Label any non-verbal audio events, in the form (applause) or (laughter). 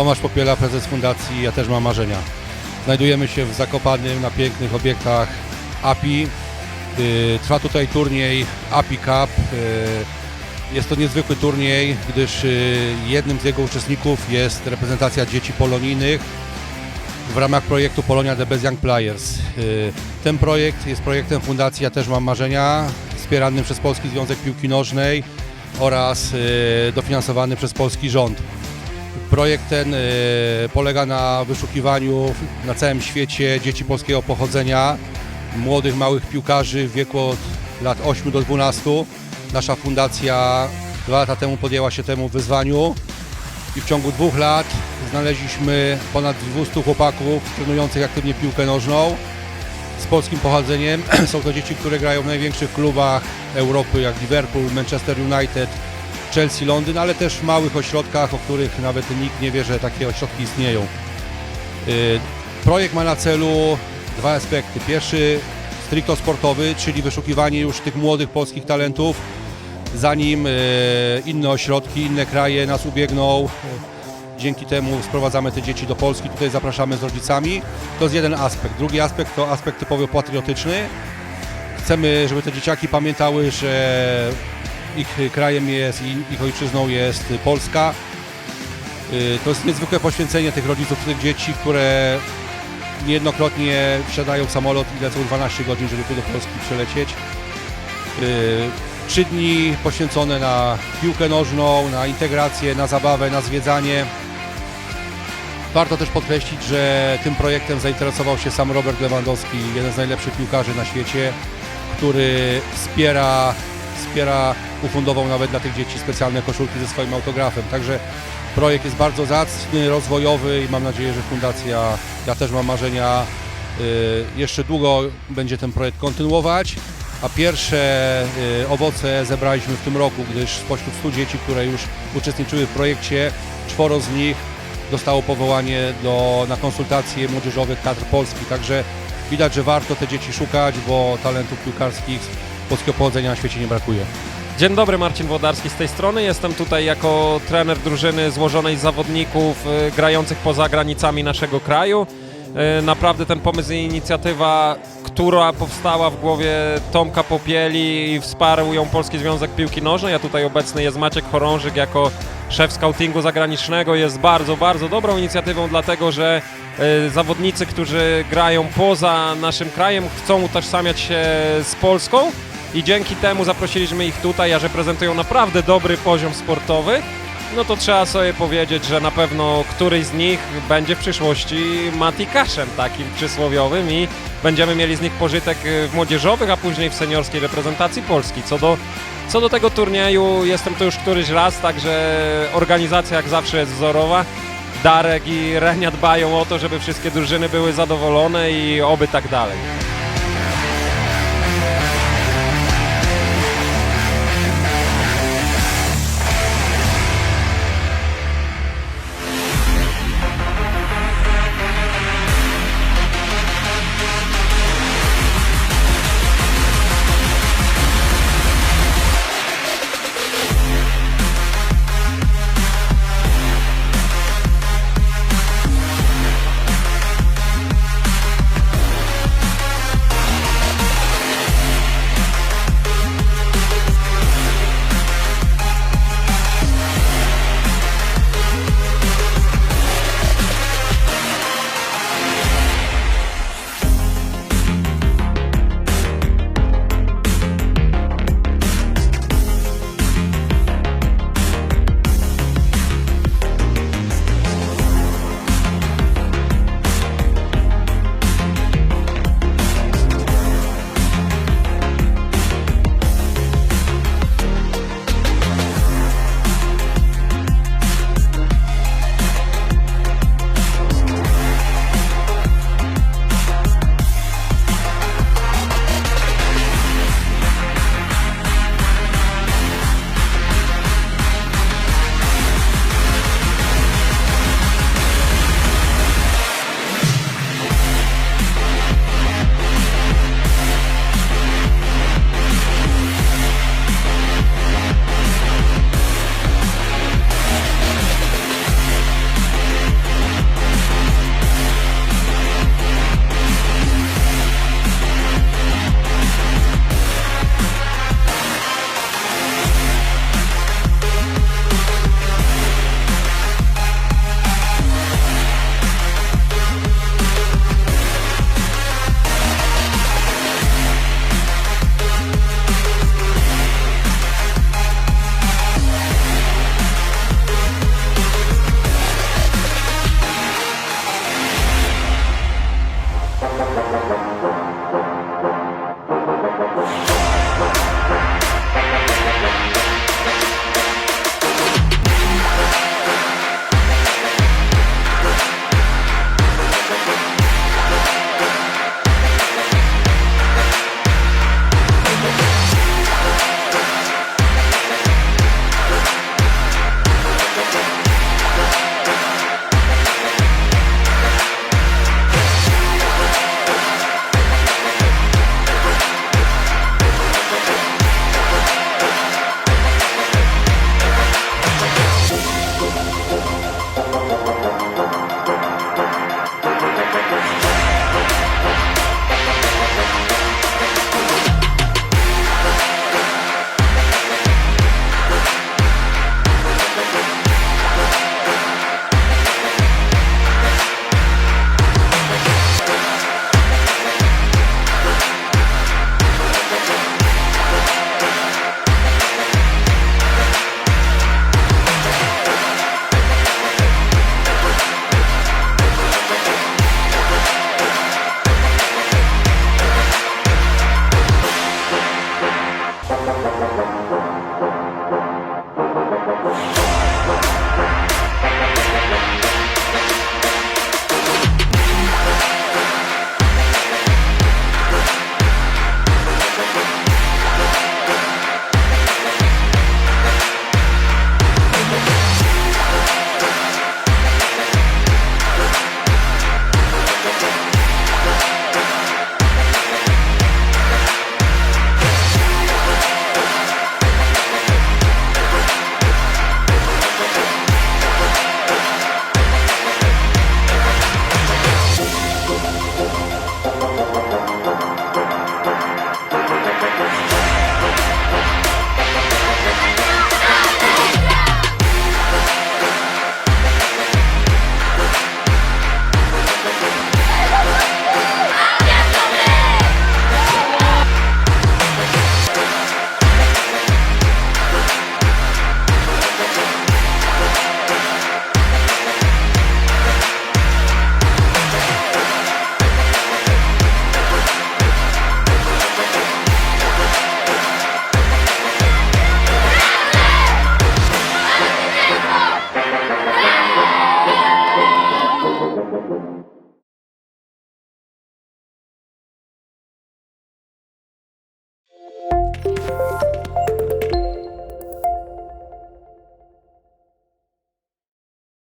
Tomasz Popiela, prezes fundacji Ja też mam marzenia. Znajdujemy się w Zakopanym na pięknych obiektach API. Y, Trwa tutaj turniej API Cup. Y, Jest to niezwykły turniej, gdyż y, jednym z jego uczestników jest reprezentacja dzieci polonijnych w ramach projektu Polonia The Best Young Players. Ten projekt jest projektem Fundacji Ja też mam marzenia, wspieranym przez Polski Związek Piłki Nożnej oraz dofinansowany przez polski rząd. Projekt ten y, polega na wyszukiwaniu na całym świecie dzieci polskiego pochodzenia, młodych, małych piłkarzy w wieku od lat 8 do 12. Nasza fundacja dwa lata temu podjęła się temu wyzwaniu i w ciągu dwóch lat znaleźliśmy ponad 200 chłopaków trenujących aktywnie piłkę nożną z polskim pochodzeniem. (clears throat) Są to dzieci, które grają w największych klubach Europy jak Liverpool, Manchester United, Chelsea, Londyn, ale też w małych ośrodkach, o których nawet nikt nie wie, że takie ośrodki istnieją. Y, Projekt ma na celu dwa aspekty. Pierwszy stricto sportowy, czyli wyszukiwanie już tych młodych polskich talentów, zanim e, inne ośrodki, inne kraje nas ubiegną. Dzięki temu sprowadzamy te dzieci do Polski, tutaj zapraszamy z rodzicami. To jest jeden aspekt. Drugi aspekt to aspekt typowo patriotyczny. Chcemy, żeby te dzieciaki pamiętały, że ich krajem jest i ich ojczyzną jest Polska. Y, To jest niezwykłe poświęcenie tych rodziców, tych dzieci, które niejednokrotnie wsiadają w samolot i lecą 12 godzin, żeby tu do Polski przylecieć. Y, Trzy dni poświęcone na piłkę nożną, na integrację, na zabawę, na zwiedzanie. Warto też podkreślić, że tym projektem zainteresował się sam Robert Lewandowski, jeden z najlepszych piłkarzy na świecie, który wspiera, wspiera ufundował nawet dla tych dzieci specjalne koszulki ze swoim autografem. Także projekt jest bardzo zacny, rozwojowy i mam nadzieję, że Fundacja Ja też mam marzenia y, jeszcze długo będzie ten projekt kontynuować. A pierwsze y, owoce zebraliśmy w tym roku, gdyż spośród 100 dzieci, które już uczestniczyły w projekcie, czworo z nich dostało powołanie do, na konsultacje młodzieżowych kadr Polski. Także widać, że warto te dzieci szukać, bo talentów piłkarskich polskiego pochodzenia na świecie nie brakuje. Dzień dobry, Marcin Włodarski z tej strony. Jestem tutaj jako trener drużyny złożonej z zawodników y, grających poza granicami naszego kraju. Y, Naprawdę ten pomysł i inicjatywa, która powstała w głowie Tomka Popieli i wsparł ją Polski Związek Piłki Nożnej, a tutaj obecny jest Maciek Chorążyk jako szef scoutingu zagranicznego, jest bardzo, bardzo dobrą inicjatywą, dlatego że y, zawodnicy, którzy grają poza naszym krajem, chcą utożsamiać się z Polską i dzięki temu zaprosiliśmy ich tutaj, a że prezentują naprawdę dobry poziom sportowy, no to trzeba sobie powiedzieć, że na pewno któryś z nich będzie w przyszłości Matikaszem takim przysłowiowym i będziemy mieli z nich pożytek y, w młodzieżowych, a później w seniorskiej reprezentacji Polski. Co do, co do tego turnieju jestem tu już któryś raz, także organizacja jak zawsze jest wzorowa. Darek i Renia dbają o to, żeby wszystkie drużyny były zadowolone i oby tak dalej.